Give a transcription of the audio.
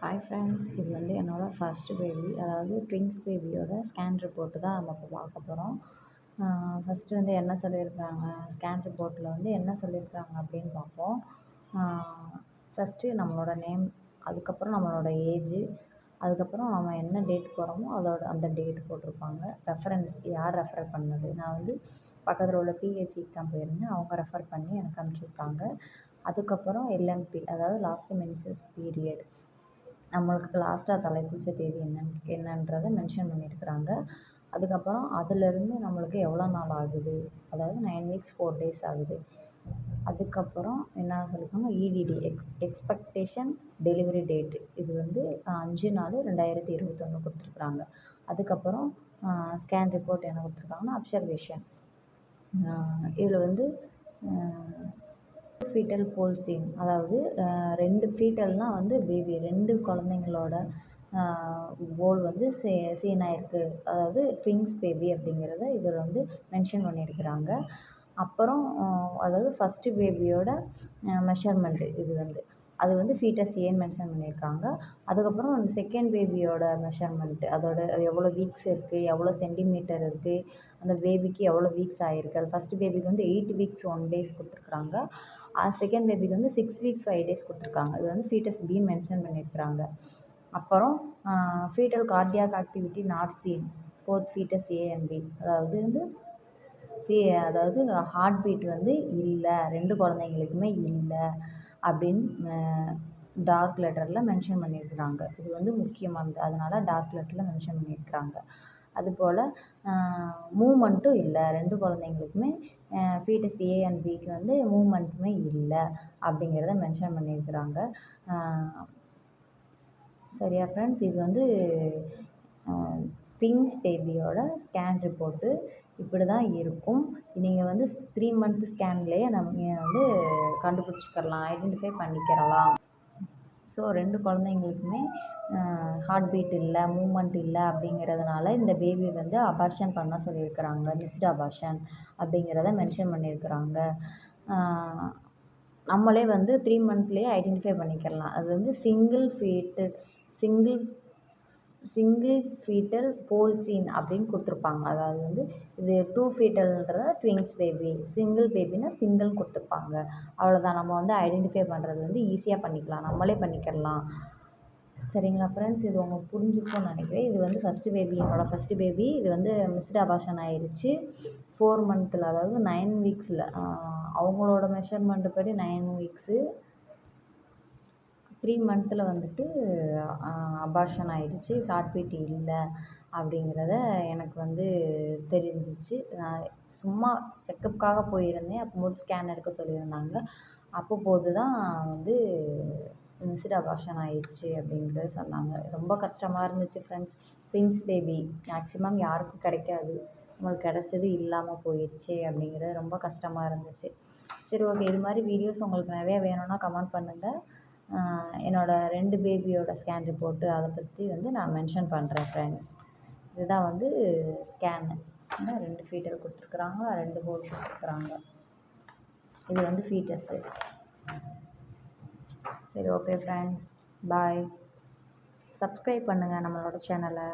Hi friends இது வந்து என்னோடய ஃபஸ்ட்டு பேபி அதாவது ட்விங்ஸ் பேபியோட ஸ்கேன் ரிப்போர்ட்டு தான் நம்ம இப்போ பார்க்க போகிறோம் ஃபஸ்ட்டு வந்து என்ன சொல்லியிருக்காங்க? ஸ்கேன் ரிப்போர்ட்டில் வந்து என்ன சொல்லியிருக்காங்க அப்படின்னு பார்ப்போம். ஃபஸ்ட்டு நம்மளோட நேம் அதுக்கப்புறம் நம்மளோட ஏஜு அதுக்கப்புறம் நம்ம என்ன டேட் போகிறோமோ அதோட அந்த டேட் போட்டிருப்பாங்க. ரெஃபரன்ஸ் யார் ரெஃபர் பண்ணது? நான் வந்து பக்கத்தில் உள்ள பிஹெச்சிக்கு தான் போயிருந்தேன். அவங்க ரெஃபர் பண்ணி எனக்கு அனுப்பிச்சிருக்காங்க. அதுக்கப்புறம் எல்எம்பி அதாவது லாஸ்ட்டு மென்சஸ் பீரியட் நம்மளுக்கு லாஸ்ட்டாக தலைப்பிடிச்ச தேதி என்னன்னு என்னன்றதை மென்ஷன் பண்ணியிருக்கிறாங்க. அதுக்கப்புறம் அதுலேருந்து நம்மளுக்கு எவ்வளோ நாள் ஆகுது? அதாவது நைன் வீக்ஸ் ஃபோர் டேஸ் ஆகுது. அதுக்கப்புறம் என்ன சொல்லியிருக்காங்க? EDD X expectation delivery date இது வந்து அஞ்சு நாலு ரெண்டாயிரத்தி இருபத்தொன்று கொடுத்துருக்குறாங்க. அதுக்கப்புறம் ஸ்கேன் ரிப்போர்ட் என்ன கொடுத்துருக்காங்கன்னா அப்சர்வேஷன் இதில் வந்து ஃபீட்டல் போல்சிங் அதாவது ரெண்டு ஃபீட்டல்னால் வந்து பேபி ரெண்டு குழந்தைங்களோட போல் வந்து சே சீனாயிருக்கு. அதாவது ட்வின்ஸ் பேபி அப்படிங்கிறத இதில் வந்து மென்ஷன் பண்ணியிருக்கிறாங்க. அப்புறம் அதாவது ஃபஸ்ட்டு பேபியோட மெஷர்மெண்ட்டு இது வந்து அது வந்து ஃபீட்டஸ் ஏன்னு மென்ஷன் பண்ணியிருக்காங்க. அதுக்கப்புறம் செகண்ட் பேபியோட மெஷர்மெண்ட்டு அதோட எவ்வளோ வீக்ஸ் இருக்குது எவ்வளோ சென்டிமீட்டர் இருக்குது அந்த பேபிக்கு எவ்வளோ வீக்ஸ் ஆகிருக்கு அது ஃபஸ்ட்டு பேபிக்கு வந்து எயிட் வீக்ஸ் ஒன் டேஸ் கொடுத்துருக்குறாங்க. செகண்ட் பேபிக்கு வந்து சிக்ஸ் வீக்ஸ் ஃபைவ் டேஸ் கொடுத்துருக்காங்க. இது வந்து ஃபீட்டஸ் பின்னு மென்ஷன் பண்ணியிருக்கிறாங்க. அப்புறம் fetal cardiac activity not seen fourth fetus A and B அதாவது வந்து ஃபீ அதாவது ஹார்ட் பீட் வந்து இல்லை ரெண்டு குழந்தைங்களுக்குமே இல்லை அப்படின்னு டார்க் லெட்டரில் மென்ஷன் பண்ணியிருக்கிறாங்க. இது வந்து முக்கியமானது. அதனால் டார்க் லெட்டரில் மென்ஷன் பண்ணியிருக்கிறாங்க. அதுபோல் மூமெண்ட்டும் இல்லை. ரெண்டு குழந்தைங்களுக்குமே ஃபீட்டஸ் ஏ அண்ட் பிக்கு வந்து மூமெண்ட்டுமே இல்லை அப்படிங்கிறத மென்ஷன் பண்ணியிருக்கிறாங்க. சரியா ஃப்ரெண்ட்ஸ் இது வந்து ட்வின்ஸ் பேபியோட ஸ்கேன் ரிப்போர்ட்டு இப்படி தான் இருக்கும். நீங்கள் வந்து த்ரீ மந்த் ஸ்கேன்லேயே நம்ம வந்து கண்டுபிடிச்சிக்கிறலாம் ஐடென்டிஃபை பண்ணிக்கிறலாம். ஸோ ரெண்டு குழந்தைங்களுக்குமே ஹார்ட் பீட் இல்லை மூமெண்ட் இல்லை அப்படிங்கிறதுனால இந்த பேபி வந்து அபார்ஷன் பண்ண சொல்லியிருக்கிறாங்க மிஸ்டு அபார்ஷன் அப்படிங்கிறத மென்ஷன் பண்ணியிருக்கிறாங்க. நம்மளே வந்து த்ரீ மந்த்லேயே ஐடென்டிஃபை பண்ணிக்கலாம். அது வந்து சிங்கிள் ஃபீட்டு சிங்கிள் சிங்கிள் ஃபீட்டல் போல்சீன் அப்படின்னு கொடுத்துருப்பாங்க. அதாவது வந்து இது டூ ஃபீட்டல்ன்ற ட்விங்ஸ் பேபி சிங்கிள் பேபினா சிங்கிள் கொடுத்துருப்பாங்க. அவ்வளோதான் நம்ம வந்து ஐடென்டிஃபை பண்ணுறது வந்து ஈஸியாக பண்ணிக்கலாம். நம்மளே பண்ணிக்கிடலாம் சரிங்களா ஃப்ரெண்ட்ஸ் இது உங்களுக்கு புரிஞ்சுக்கும்னு நினைக்கிறேன். இது வந்து ஃபஸ்ட்டு பேபி என்னோடய ஃபஸ்ட்டு பேபி இது வந்து மிஸ்டு அபாஷன் ஆயிடுச்சு ஃபோர் மந்த்தில் அதாவது நைன் வீக்ஸில் அவங்களோட மெஷர்மெண்ட்டு படி நைன் வீக்ஸு த்ரீ மந்த்தில் வந்துட்டு அபாஷன் ஆயிடுச்சு ஹார்ட் பீட் இல்லை அப்படிங்கிறத எனக்கு வந்து தெரிஞ்சிச்சு. நான் சும்மா செக்கப்புக்காக போயிருந்தேன். அப்போது ஸ்கேன் எடுக்க சொல்லியிருந்தாங்க. அப்போ போது தான் வந்து மிஸ்டு அபார்ஷன் ஆயிடுச்சு அப்படின்ட்டு சொன்னாங்க. ரொம்ப கஷ்டமாக இருந்துச்சு ஃப்ரெண்ட்ஸ் ட்வின்ஸ் பேபி மேக்ஸிமம் யாருக்கும் கிடைக்காது. நம்மளுக்கு கிடச்சது இல்லாமல் போயிடுச்சு அப்படிங்கிறது ரொம்ப கஷ்டமாக இருந்துச்சு. சரி ஓகே இது மாதிரி வீடியோஸ் உங்களுக்கு நிறையா வேணும்னா கமெண்ட் பண்ணுங்கள் என்னோடய ரெண்டு பேபியோட ஸ்கேன் ரிப்போர்ட்டு அதை பற்றி வந்து நான் மென்ஷன் பண்ணுறேன் ஃப்ரெண்ட்ஸ் இதுதான் வந்து ஸ்கேனு ரெண்டு ஃபீட்டர் கொடுத்துருக்குறாங்க ரெண்டு போல் கொடுத்துருக்குறாங்க. இது வந்து ஃபீட்டர்ஸு சரி ஓகே ஃப்ரெண்ட்ஸ் பாய் சப்ஸ்கிரைப் பண்ணுங்கள் நம்மளோட சேனலை